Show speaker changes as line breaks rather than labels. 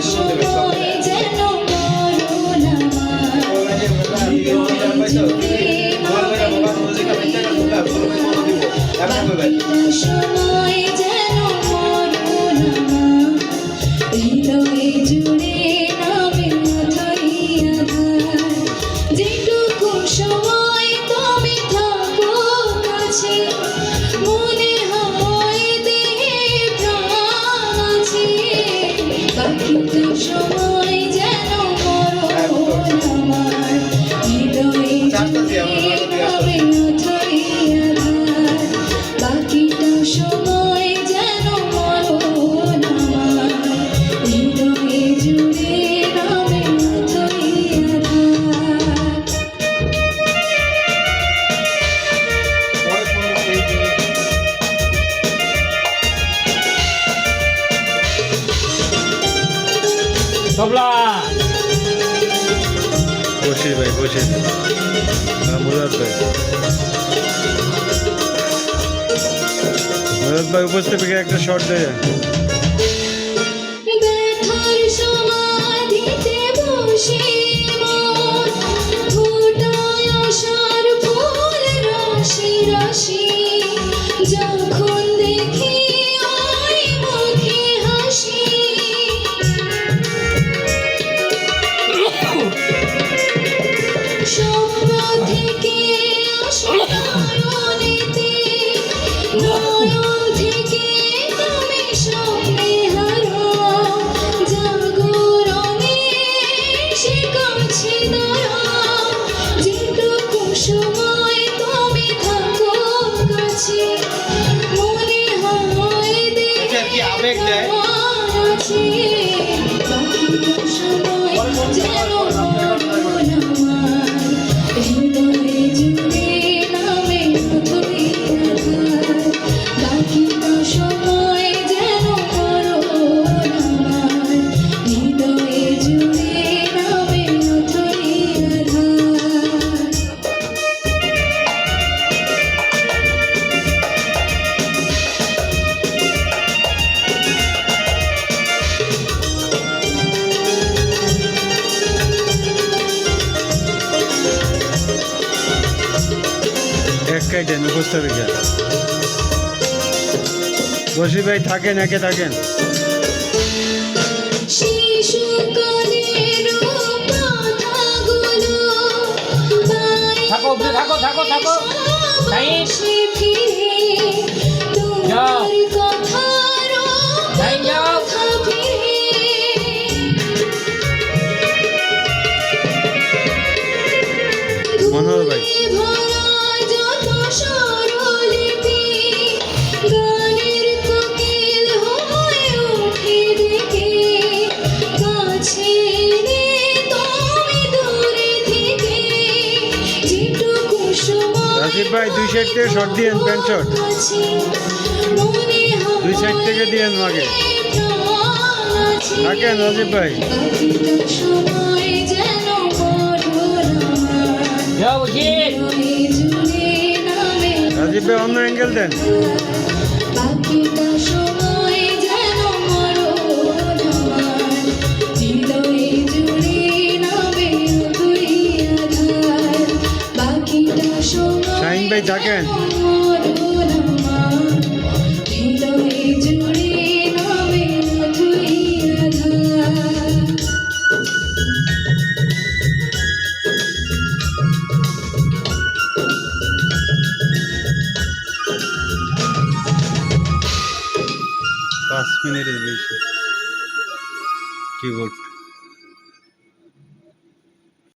Yes. સબલા કોશિશભાઈ કોશિશ મુરતભાઈ મુરતભાઈ ઉપસ્થિત একটা শর্ট দেয়
shoes.
কেটে মুখস্থ বিজ্ঞান বসি ভাই থাকেন একে থাকেন।
থাকো থাকো থাকো থাকো। যাও। যাও।
রাজীব ভাই দুই সাইড থেকে শর্ট দিয়েন প্যান্ট শর্ট দুই সাইড থেকে দিয়েন
মাকে
থাকেন রাজীব ভাই। রাজীব ভাই অন্য অ্যাঙ্গেল দেন। হয়ে থাকেন। পাঁচ মিনিটের বেশি। কিবোর্ড